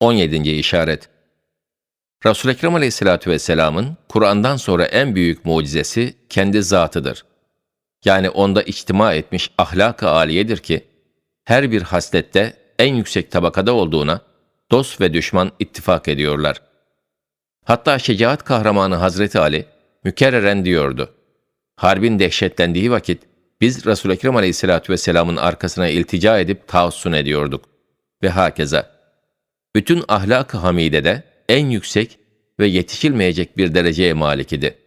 17. işaret Resul-i Ekrem Aleyhisselatü Vesselam'ın Kur'an'dan sonra en büyük mucizesi kendi zatıdır. Yani onda içtima etmiş ahlak-ı aliyedir ki, her bir haslette en yüksek tabakada olduğuna dost ve düşman ittifak ediyorlar. Hatta şecaat kahramanı Hazreti Ali mükerreren diyordu. Harbin dehşetlendiği vakit biz Resul-i Ekrem Aleyhisselatü Vesselam'ın arkasına iltica edip taassun ediyorduk. Ve hakeza. Bütün ahlak-ı hamidede en yüksek ve yetişilmeyecek bir dereceye malik idi.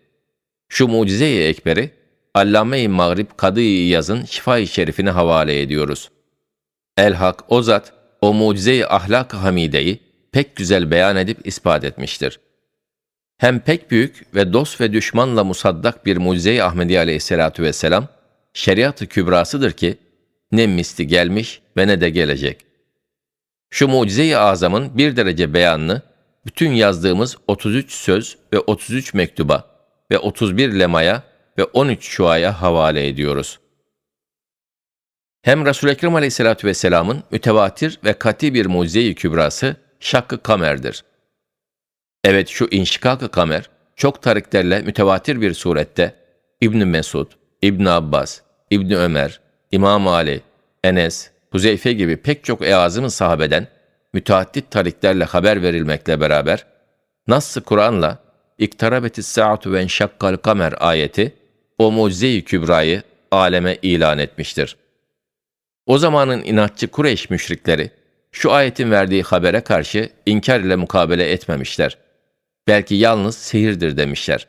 Şu mucize-i ekberi, Allame-i Mağrib Kadı-i İyaz'ın şifa-i şerifine havale ediyoruz. El-Hak o zat, o mucize-i ahlak-ı hamideyi pek güzel beyan edip ispat etmiştir. Hem pek büyük ve dost ve düşmanla musaddak bir mucize-i Ahmedi aleyhissalatu vesselam, şeriat-ı kübrasıdır ki, ne misli gelmiş ve ne de gelecek. Şu mucize-i azamın bir derece beyanını, bütün yazdığımız 33 söz ve 33 mektuba ve 31 lemaya ve 13 şuaya havale ediyoruz. Hem Resul-i Ekrem Aleyhisselatü Vesselam'ın mütevatir ve kati bir mucize-i kübrası şakkı kamerdir. Evet şu inşikak-ı kamer, çok tariklerle mütevatir bir surette İbn Mesud, İbn Abbas, İbn Ömer, İmam Ali, Enes, Huzeyfe gibi pek çok eazım sahabeden müteaddit tariklerle haber verilmekle beraber, Nass-ı Kur'an'la İktarabetis saatu ve enşakkal kamer ayeti o mucize-i kübrayı aleme ilan etmiştir. O zamanın inatçı Kureyş müşrikleri şu ayetin verdiği habere karşı inkar ile mukabele etmemişler. Belki yalnız sihirdir demişler.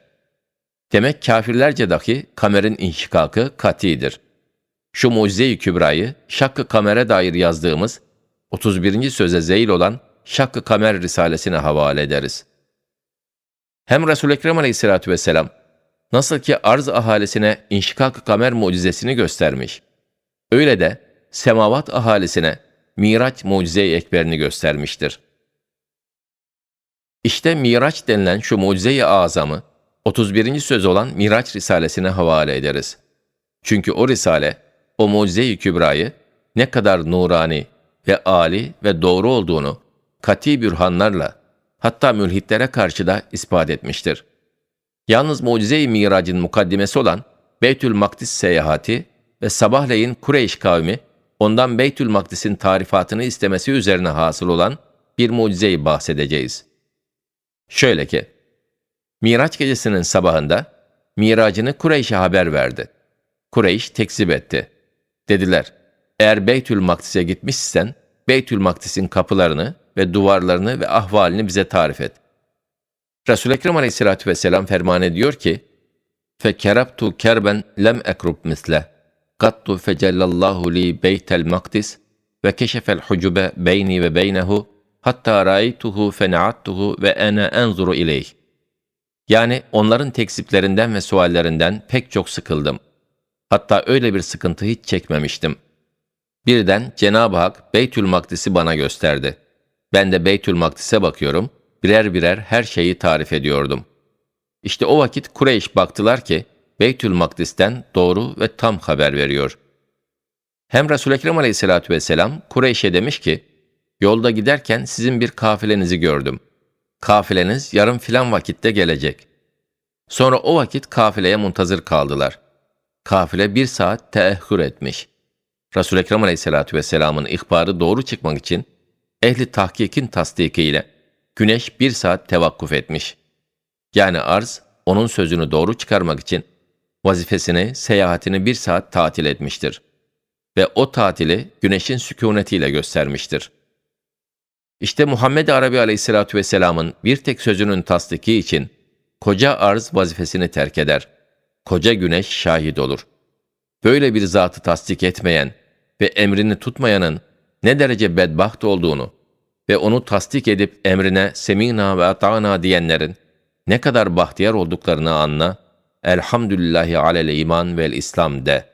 Demek kafirlerce dahi kamerin inşikakı katidir. Şu mucize-i kübrayı şakkı kamere dair yazdığımız 31. söze zeyil olan Şakkı Kamer Risalesine havale ederiz. Hem Resul-i Ekrem Aleyhisselatü Vesselam, nasıl ki arz ahalisine inşikak kamer mucizesini göstermiş, öyle de semavat ahalisine Miraç mucize-i ekberini göstermiştir. İşte Miraç denilen şu mucize-i azamı, 31. söz olan Miraç Risalesine havale ederiz. Çünkü o risale, o mucize-i kübrayı ne kadar nurani, ve âli ve doğru olduğunu kati bürhanlarla hatta mülhitlere karşı da ispat etmiştir. Yalnız mucize-i miracın mukaddimesi olan Beytül Makdis seyahati ve sabahleyin Kureyş kavmi ondan Beytül Makdis'in tarifatını istemesi üzerine hasıl olan bir mucizeyi bahsedeceğiz. Şöyle ki, Miraç gecesinin sabahında miracını Kureyş'e haber verdi. Kureyş tekzip etti. Dediler, eğer Beytül Makdis'e gitmişsen, Beytül Makdis'in kapılarını ve duvarlarını ve ahvalini bize tarif et. Resul-i Ekrem aleyhissalatü vesselam ferman ediyor ki, فَكَرَبْتُ kerben lem ekrub misle. Gattu fecellallahu li beytel makdis ve keşefel hucube beyni ve beynehu hatta ra'aytuhu fenaattuhu ve ene enzuru ileyh. Yani onların tekziplerinden ve suallerinden pek çok sıkıldım. Hatta öyle bir sıkıntı hiç çekmemiştim.'' Birden Cenab-ı Hak Beytül Makdis'i bana gösterdi. Ben de Beytül Makdis'e bakıyorum, birer birer her şeyi tarif ediyordum. İşte o vakit Kureyş baktılar ki Beytül Makdis'ten doğru ve tam haber veriyor. Hem Resul-i Ekrem aleyhissalatü vesselam Kureyş'e demiş ki, yolda giderken sizin bir kafilenizi gördüm. Kafileniz yarım filan vakitte gelecek. Sonra o vakit kafileye muntazır kaldılar. Kafile bir saat teehhür etmiş. Resul-i Ekrem Aleyhisselatü Vesselam'ın ihbarı doğru çıkmak için ehli tahkikin tasdikiyle güneş bir saat tevakkuf etmiş. Yani arz, onun sözünü doğru çıkarmak için vazifesini, seyahatini bir saat tatil etmiştir. Ve o tatili güneşin sükunetiyle göstermiştir. İşte Muhammed Arabi Aleyhisselatü Vesselam'ın bir tek sözünün tasdiki için koca arz vazifesini terk eder. Koca güneş şahit olur. Böyle bir zatı tasdik etmeyen, ve emrini tutmayanın ne derece bedbaht olduğunu ve onu tasdik edip emrine semina ve ata'na diyenlerin ne kadar bahtiyar olduklarını anla. Elhamdülillahi alel iman vel İslam de.''